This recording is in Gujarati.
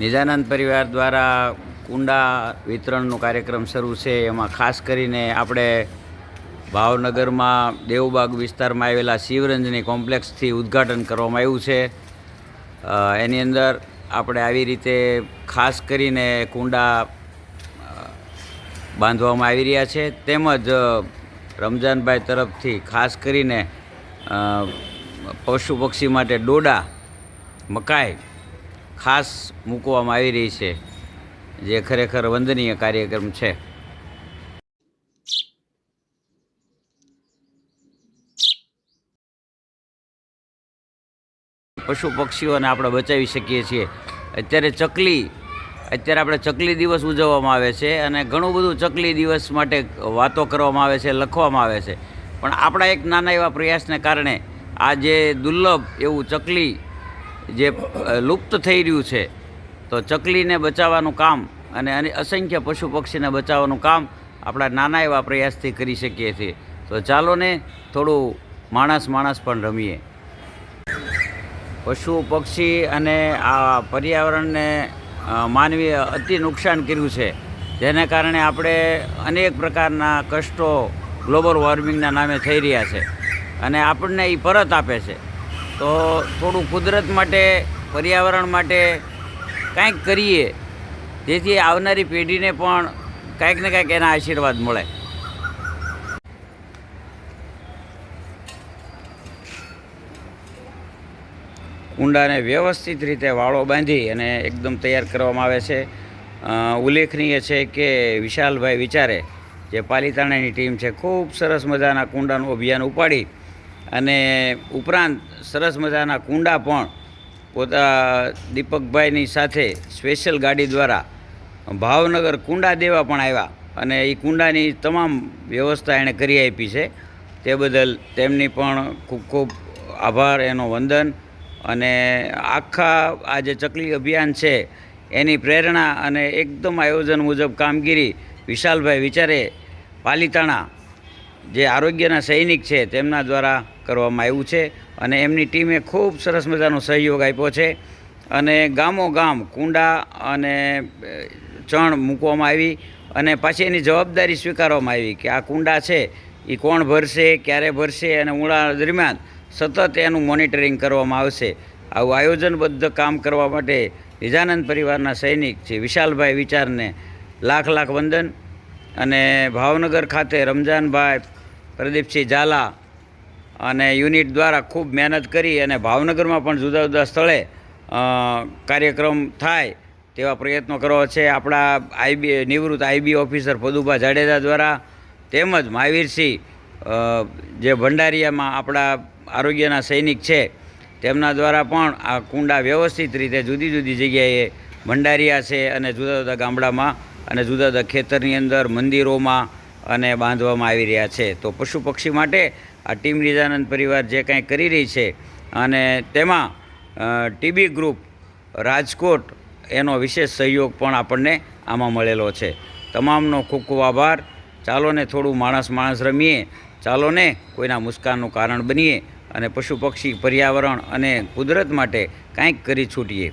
નિજાનંદ પરિવાર દ્વારા કુંડા વિતરણનો કાર્યક્રમ શરૂ છે. એમાં ખાસ કરીને આપણે ભાવનગરમાં દેવબાગ વિસ્તારમાં આવેલા શિવરંજની કોમ્પ્લેક્સથી ઉદ્ઘાટન કરવામાં આવ્યું છે. એની અંદર આપણે આવી રીતે ખાસ કરીને કુંડા બાંધવામાં આવી રહ્યા છે. તેમજ રમજાનભાઈ તરફથી ખાસ કરીને પશુ પક્ષી માટે ડોડા, મકાઈ ખાસ મૂકવામાં આવી રહી છે, જે ખરેખર વંદનીય કાર્યક્રમ છે. પશુ પક્ષીઓને આપણે બચાવી શકીએ છીએ. અત્યારે ચકલી, અત્યારે આપણે ચકલી દિવસ ઉજવવામાં આવે છે અને ઘણું બધું ચકલી દિવસ માટે વાતો કરવામાં આવે છે, લખવામાં આવે છે. પણ આપણા એક નાના એવા પ્રયાસને કારણે આ જે દુર્લભ એવું ચકલી જે લુપ્ત થઈ રહ્યું છે, તો ચકલીને બચાવવાનું કામ અને અસંખ્ય પશુ પક્ષીને બચાવવાનું કામ આપણા નાના એવા પ્રયાસથી કરી શકીએ છીએ. તો ચાલો ને થોડું માણસ માણસ પણ રમીએ. પશુ પક્ષી અને આ પર્યાવરણને માનવીએ અતિ નુકસાન કર્યું છે. જેને કારણે આપણે અનેક પ્રકારના કષ્ટો ગ્લોબલ વોર્મિંગના નામે થઈ રહ્યા છે. અને આપણને એ પરત આપે છે. તો થોડું કુદરત માટે, પર્યાવરણ માટે કાંઈક કરીએ, જેથી આવનારી પેઢીને પણ કાંઈક ને કાંઈક એના આશીર્વાદ મળે. કુંડાને વ્યવસ્થિત રીતે વાળો બાંધી અને એકદમ તૈયાર કરવામાં આવે છે. ઉલ્લેખનીય છે કે વિશાલભાઈ વિચારે, જે પાલિતાણાની ટીમ છે, ખૂબ સરસ મજાના કુંડાનું અભિયાન ઉપાડી અને ઉપરાંત સરસ મજાના કુંડા પણ પોતા દીપકભાઈની સાથે સ્પેશિયલ ગાડી દ્વારા ભાવનગર કુંડા દેવા પણ આવ્યા. અને એ કુંડાની તમામ વ્યવસ્થા એણે કરી આપી છે. તે બદલ તેમની પણ ખૂબ ખૂબ આભાર, એનો વંદન અને આખા આ જે ચકલી અભિયાન છે એની પ્રેરણા અને એકદમ આયોજન મુજબ કામગીરી વિશાલભાઈ વિચારે પાલિતાણા જે આરોગ્યના સૈનિક છે તેમના દ્વારા કરવામાં આવ્યું છે અને એમની ટીમે ખૂબ સરસ મજાનો સહયોગ આપ્યો છે. અને ગામો ગામ કુંડા અને ચણ મૂકવામાં આવી અને પાછી એની જવાબદારી સ્વીકારવામાં આવી કે આ કુંડા છે એ કોણ ભરશે, ક્યારે ભરશે અને ઉનાળા દરમિયાન સતત એનું મોનિટરિંગ કરવામાં આવશે. આવું આયોજનબદ્ધ કામ કરવા માટે વિજાનંદ પરિવારના સૈનિક છે વિશાલભાઈ વિચારને લાખ લાખ વંદન અને ભાવનગર ખાતે રમજાનભાઈ, પ્રદીપસિંહ ઝાલા અને યુનિટ દ્વારા ખૂબ મહેનત કરી અને ભાવનગરમાં પણ જુદા જુદા સ્થળે કાર્યક્રમ થાય તેવા પ્રયત્નો કરવા છે. આપણા આઈબી નિવૃત્ત આઈબી ઓફિસર પદુભા જાડેજા દ્વારા તેમજ મહાવીરસિંહ જે ભંડારીયામાં આપણા આરોગ્યના સૈનિક છે, તેમના દ્વારા પણ આ કુંડા વ્યવસ્થિત રીતે જુદી જુદી જગ્યાએ ભંડારીયા છે અને જુદા જુદા ગામડામાં અને જુદા જુદા ખેતરની અંદર મંદિરોમાં અને બાંધવામાં આવી રહ્યા છે. તો પશુ પક્ષી માટે આ ટીમ નિજાનંદ પરિવાર જે કાંઈ કરી રહી છે અને તેમાં ટીબી ગ્રુપ, રાજકોટ એનો વિશેષ સહયોગ પણ આપણને આમાં મળેલો છે. તમામનો ખૂબ ખૂબ આભાર. ચાલો ને થોડું માણસ માણસ રમીએ. ચાલો ને કોઈના મુસ્કાનનું કારણ બનીએ અને પશુ પક્ષી પર્યાવરણ અને કુદરત માટે કાંઈક કરી છૂટીએ.